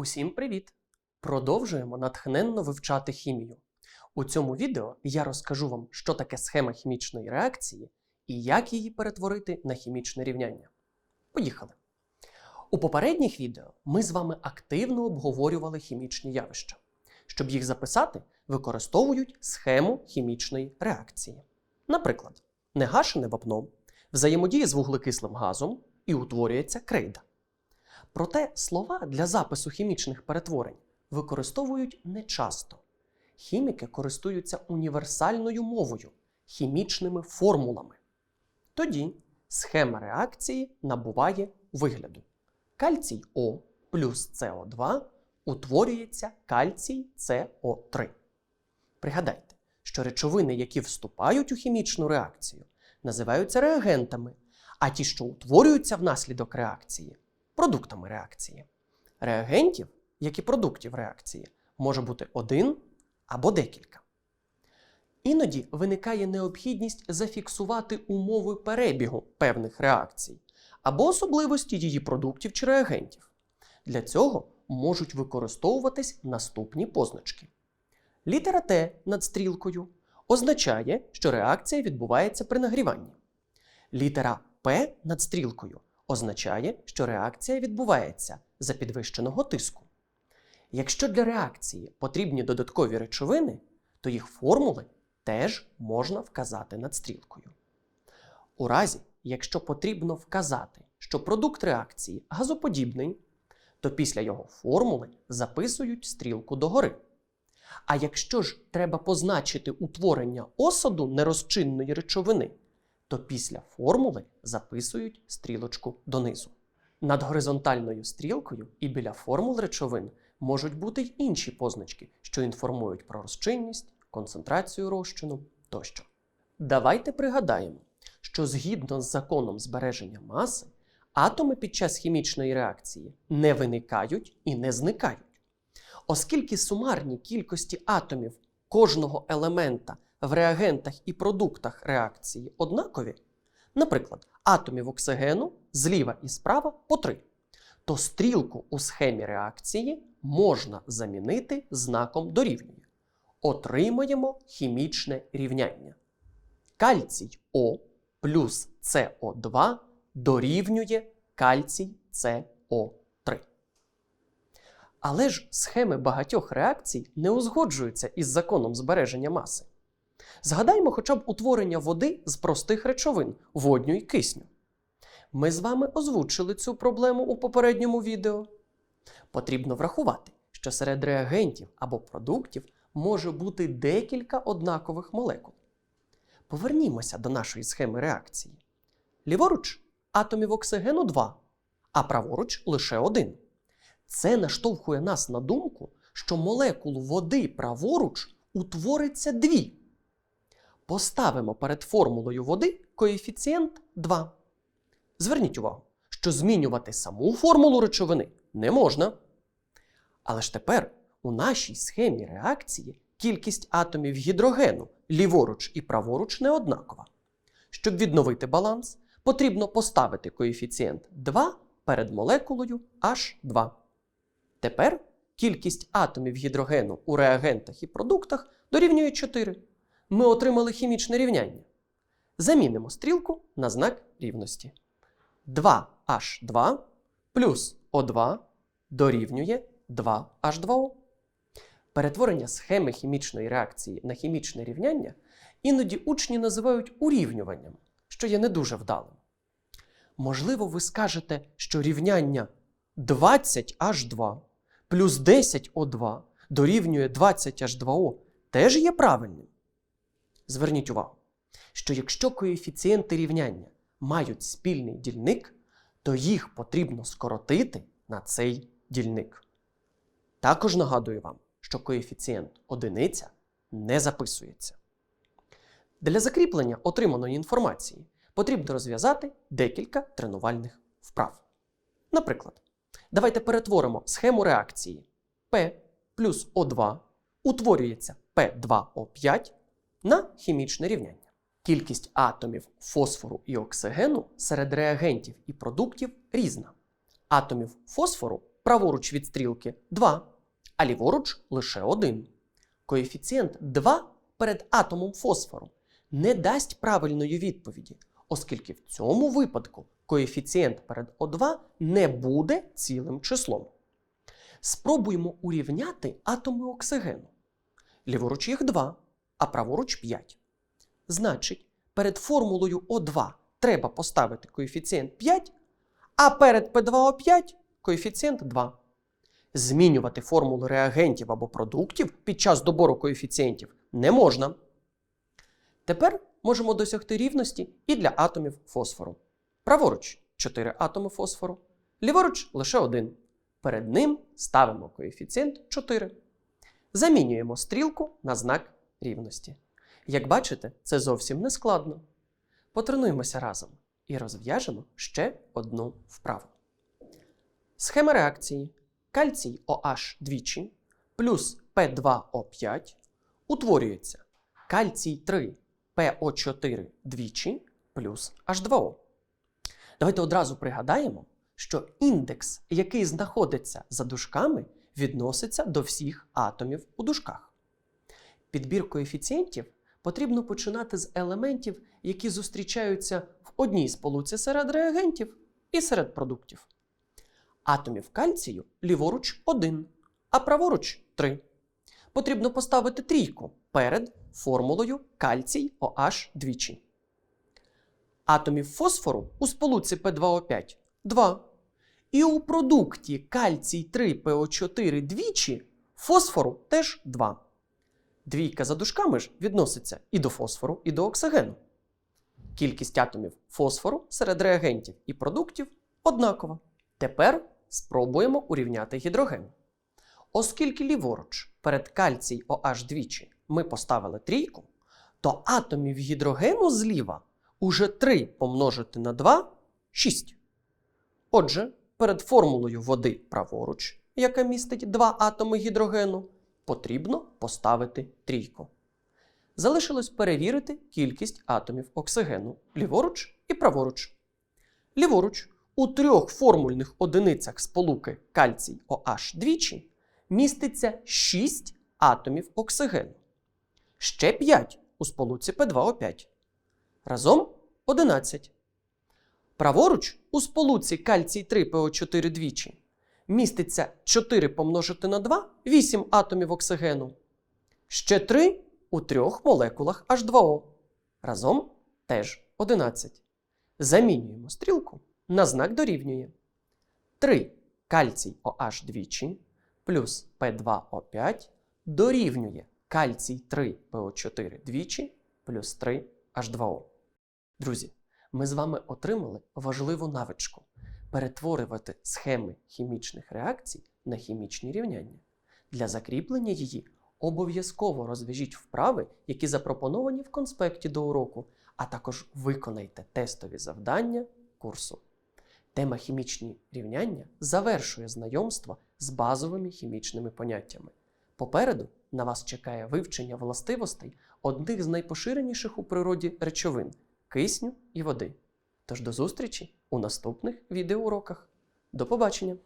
Усім привіт! Продовжуємо натхненно вивчати хімію. У цьому відео я розкажу вам, що таке схема хімічної реакції і як її перетворити на хімічне рівняння. Поїхали! У попередніх відео ми з вами активно обговорювали хімічні явища. Щоб їх записати, використовують схему хімічної реакції. Наприклад, негашене вапно взаємодіє з вуглекислим газом і утворюється крейда. Проте слова для запису хімічних перетворень використовують нечасто. Хіміки користуються універсальною мовою, хімічними формулами. Тоді схема реакції набуває вигляду. Кальцій О плюс СО2 утворюється кальцій СО3. Пригадайте, що речовини, які вступають у хімічну реакцію, називаються реагентами, а ті, що утворюються внаслідок реакції, продуктами реакції. Реагентів, як і продуктів реакції, може бути один або декілька. Іноді виникає необхідність зафіксувати умови перебігу певних реакцій або особливості її продуктів чи реагентів. Для цього можуть використовуватись наступні позначки. Літера Т над стрілкою означає, що реакція відбувається при нагріванні. Літера П над стрілкою означає, що реакція відбувається за підвищеного тиску. Якщо для реакції потрібні додаткові речовини, то їх формули теж можна вказати над стрілкою. У разі, якщо потрібно вказати, що продукт реакції газоподібний, то після його формули записують стрілку догори. А якщо ж треба позначити утворення осаду нерозчинної речовини, то після формули записують стрілочку донизу. Над горизонтальною стрілкою і біля формул речовин можуть бути й інші позначки, що інформують про розчинність, концентрацію розчину тощо. Давайте пригадаємо, що згідно з законом збереження маси, атоми під час хімічної реакції не виникають і не зникають. Оскільки сумарні кількості атомів кожного елемента в реагентах і продуктах реакції однакові, наприклад, атомів оксигену зліва і справа по 3, то стрілку у схемі реакції можна замінити знаком дорівнює. Отримаємо хімічне рівняння. Кальцій О плюс СО2 дорівнює кальцій СО3. Але ж схеми багатьох реакцій не узгоджуються із законом збереження маси. Згадаймо хоча б утворення води з простих речовин водню і кисню. Ми з вами озвучили цю проблему у попередньому відео. Потрібно врахувати, що серед реагентів або продуктів може бути декілька однакових молекул. Повернімося до нашої схеми реакції. Ліворуч атомів оксигену 2, а праворуч лише один. Це наштовхує нас на думку, що молекул води праворуч утвориться дві. Поставимо перед формулою води коефіцієнт 2. Зверніть увагу, що змінювати саму формулу речовини не можна. Але ж тепер у нашій схемі реакції кількість атомів гідрогену ліворуч і праворуч не однакова. Щоб відновити баланс, потрібно поставити коефіцієнт 2 перед молекулою H2. Тепер кількість атомів гідрогену у реагентах і продуктах дорівнює 4. Ми отримали хімічне рівняння. Замінимо стрілку на знак рівності. 2H2 плюс O2 дорівнює 2H2O. Перетворення схеми хімічної реакції на хімічне рівняння іноді учні називають урівнюванням, що є не дуже вдалим. Можливо, ви скажете, що рівняння 20H2 плюс 10O2 дорівнює 20H2O теж є правильним. Зверніть увагу, що якщо коефіцієнти рівняння мають спільний дільник, то їх потрібно скоротити на цей дільник. Також нагадую вам, що коефіцієнт одиниця не записується. Для закріплення отриманої інформації потрібно розв'язати декілька тренувальних вправ. Наприклад, давайте перетворимо схему реакції P плюс O2 утворюється P2O5 на хімічне рівняння. Кількість атомів фосфору і оксигену серед реагентів і продуктів різна. Атомів фосфору праворуч від стрілки 2, а ліворуч лише 1. Коефіцієнт 2 перед атомом фосфору не дасть правильної відповіді, оскільки в цьому випадку коефіцієнт перед О2 не буде цілим числом. Спробуємо урівняти атоми оксигену. Ліворуч їх 2, а праворуч 5. Значить, перед формулою О2 треба поставити коефіцієнт 5, а перед P2O5 коефіцієнт 2. Змінювати формулу реагентів або продуктів під час добору коефіцієнтів не можна. Тепер можемо досягти рівності і для атомів фосфору. Праворуч 4 атоми фосфору, ліворуч лише один. Перед ним ставимо коефіцієнт 4. Замінюємо стрілку на знак рівності. Як бачите, це зовсім не складно. Потренуємося разом і розв'яжемо ще одну вправу. Схема реакції кальцій OH двічі плюс P2O5 утворюється кальцій 3 PO4 двічі плюс H2O. Давайте одразу пригадаємо, що індекс, який знаходиться за дужками, відноситься до всіх атомів у дужках. Підбір коефіцієнтів потрібно починати з елементів, які зустрічаються в одній сполуці серед реагентів і серед продуктів. Атомів кальцію ліворуч 1, а праворуч 3. Потрібно поставити трійку перед формулою кальцій OH двічі. Атомів фосфору у сполуці P2O5 2. І у продукті кальцій 3 PO4 двічі фосфору теж 2. Двійка за дужками ж відноситься і до фосфору, і до оксигену. Кількість атомів фосфору серед реагентів і продуктів однакова. Тепер спробуємо урівняти гідроген. Оскільки ліворуч перед кальцій OH двічі ми поставили трійку, то атомів гідрогену зліва уже 3 помножити на 2 6. Отже, перед формулою води праворуч, яка містить 2 атоми гідрогену, потрібно поставити трійку. Залишилось перевірити кількість атомів оксигену ліворуч і праворуч. Ліворуч у трьох формульних одиницях сполуки кальцій OH двічі міститься 6 атомів оксигену. Ще 5 у сполуці P2O5. Разом 11. Праворуч у сполуці кальцій 3 ПО4 двічі міститься 4 помножити на 2 8 атомів оксигену. Ще 3 у трьох молекулах H2O. Разом теж 11. Замінюємо стрілку на знак дорівнює. 3 кальцій OH двічі плюс P2O5 дорівнює кальцій 3 ПО4 двічі плюс 3 H2O. Друзі, ми з вами отримали важливу навичку перетворювати схеми хімічних реакцій на хімічні рівняння. Для закріплення її обов'язково розв'яжіть вправи, які запропоновані в конспекті до уроку, а також виконайте тестові завдання курсу. Тема хімічні рівняння завершує знайомство з базовими хімічними поняттями. Попереду на вас чекає вивчення властивостей одних з найпоширеніших у природі речовин кисню і води. Тож до зустрічі у наступних відеоуроках. До побачення!